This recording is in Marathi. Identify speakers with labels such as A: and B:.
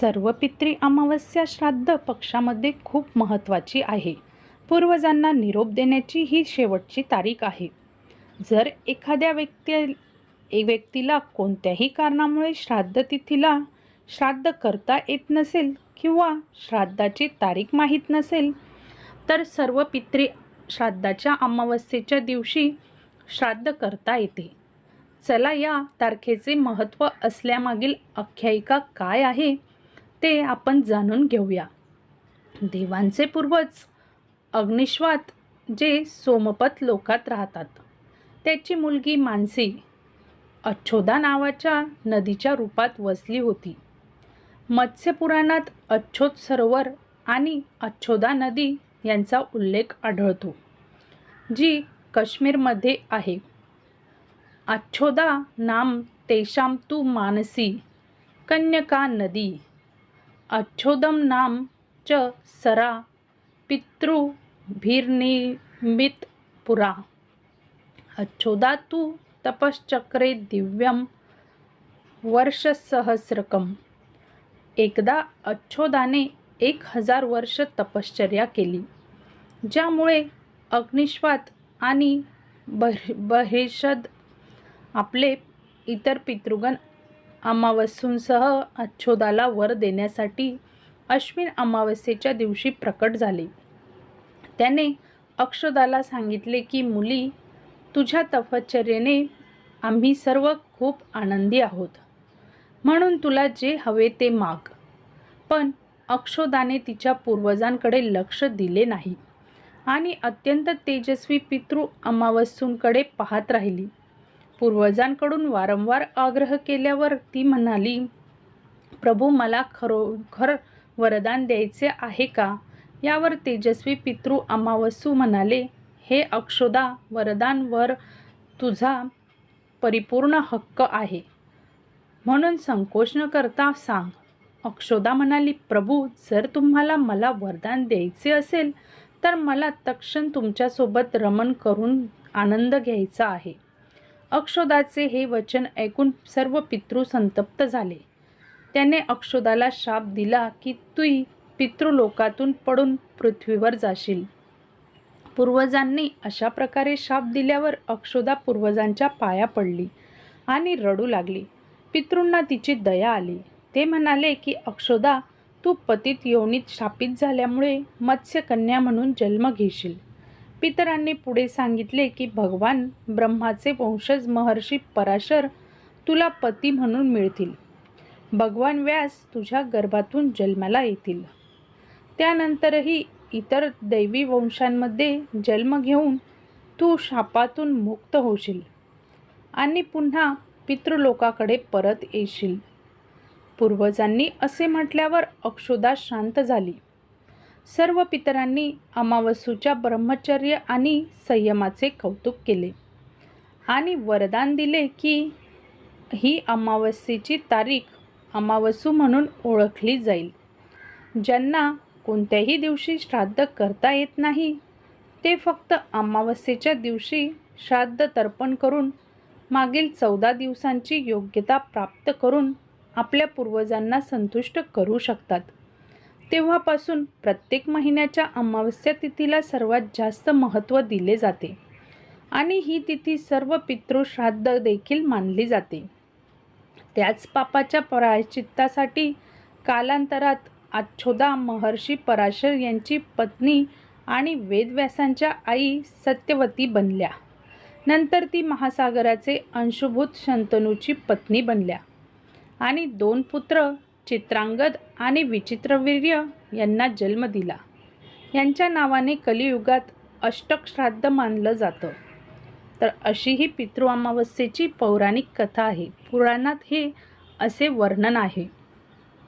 A: सर्व पित्री अमावस्या श्राद्ध पक्षामध्ये खूप महत्त्वाची आहे. पूर्वजांना निरोप देण्याची ही शेवटची तारीख आहे. जर एखाद्या व्यक्ती एक व्यक्तीला कोणत्याही कारणामुळे श्राद्ध तिथीला श्राद्ध करता येत नसेल किंवा श्राद्धाची तारीख माहीत नसेल तर सर्व पित्री श्राद्धाच्या अमावस्येच्या दिवशी श्राद्ध करता येते. चला या तारखेचे महत्त्व असल्यामागील आख्यायिका काय आहे? ते आपण जाणून घेऊया. देवांचे पूर्वज अग्निश्वात जे सोमपत लोकात राहतात त्याची मुलगी मानसी अच्छोदा नावाच्या नदीच्या रूपात वसली होती. मत्स्यपुराणात अच्छोद सरोवर आणि अच्छोदा नदी यांचा उल्लेख आढळतो जी काश्मीरमध्ये आहे. अच्छोदा नाम तेषां तु मानसी कन्यका नदी अच्छोदम नाम च सरा पितृभिर्निमित पुरा। अच्छोदा तु तपश्चक्रे दिव्यं वर्षसहस्रकम एकदा अच्छोदाने एक हजार वर्ष तपश्चर्या केली ज्यामुळे अग्निश्वात आणि बह बहिषद आपले इतर पितृगण अमावस्यूंसह अच्छोदाला वर देण्यासाठी अश्विन अमावस्येच्या दिवशी प्रकट झाले. त्याने अक्षदाला सांगितले की मुली तुझ्या तपश्चर्येने आम्ही सर्व खूप आनंदी आहोत. म्हणून तुला जे हवे ते माग. पण अक्षोदाने तिच्या पूर्वजांकडे लक्ष दिले नाही आणि अत्यंत तेजस्वी पितृ अमावस्यूंकडे पाहत राहिली. पूर्वजांकडून वारंवार आग्रह केल्यावर ती म्हणाली प्रभू मला खरोखर वरदान द्यायचे आहे का यावर तेजस्वी पितृ अमावसू म्हणाले हे अक्षोदा वरदानवर तुझा परिपूर्ण हक्क आहे. म्हणून संकोच न करता सांग. अक्षोदा म्हणाली प्रभू जर तुम्हाला मला वरदान द्यायचे असेल तर मला तक्षण तुमच्यासोबत रमण करून आनंद घ्यायचा आहे. अक्षोदाचे हे वचन ऐकून सर्व पितृ संतप्त झाले. त्याने अक्षोदाला शाप दिला की तुई पितृलोकातून पडून पृथ्वीवर जाशील. पूर्वजांनी अशा प्रकारे शाप दिल्यावर अक्षोदा पूर्वजांच्या पाया पडली आणि रडू लागली. पितृंना तिची दया आली. ते म्हणाले की अक्षोदा तू पतित योनीत शापित झाल्यामुळे मत्स्यकन्या म्हणून जन्म घेशील. पितरांनी पुढे सांगितले की भगवान ब्रह्माचे वंशज महर्षी पराशर तुला पती म्हणून मिळतील. भगवान व्यास तुझ्या गर्भातून जन्माला येतील. त्यानंतरही इतर दैवी वंशांमध्ये जन्म घेऊन तू शापातून मुक्त होशील आणि पुन्हा पितृलोकाकडे परत येशील. पूर्वजांनी असे म्हटल्यावर अक्षोदा शांत झाली. सर्व पितरांनी अमावसूच्या ब्रह्मचर्य आणि संयमाचे कौतुक केले. आणि वरदान दिले की ही अमावस्येची तारीख अमावसू म्हणून ओळखली जाईल. ज्यांना कोणत्याही दिवशी श्राद्ध करता येत नाही ते फक्त अमावस्येच्या दिवशी श्राद्ध तर्पण करून मागील चौदा दिवसांची योग्यता प्राप्त करून आपल्या पूर्वजांना संतुष्ट करू शकतात. तेव्हापासून प्रत्येक महिन्याच्या अमावस्या तिथीला सर्वात जास्त महत्त्व दिले जाते. आणि ही तिथी सर्व पितृश्राद्ध देखील मानली जाते. त्याच पापाच्या प्रायश्चित्तासाठी कालांतरात अच्छोदा महर्षी पराशर यांची पत्नी आणि वेदव्यासांच्या आई सत्यवती बनल्या. नंतर ती महासागराचे अंशुभूत शंतनूची पत्नी बनल्या. आणि दोन पुत्र चित्रांगद आणि विचित्रवीर्य यांना जन्म दिला. यांच्या नावाने कलियुगात अष्टक श्राद्ध मानलं जातं. तर अशी ही पितृ अमावस्येची पौराणिक कथा आहे. पुराणात हे असे वर्णन आहे.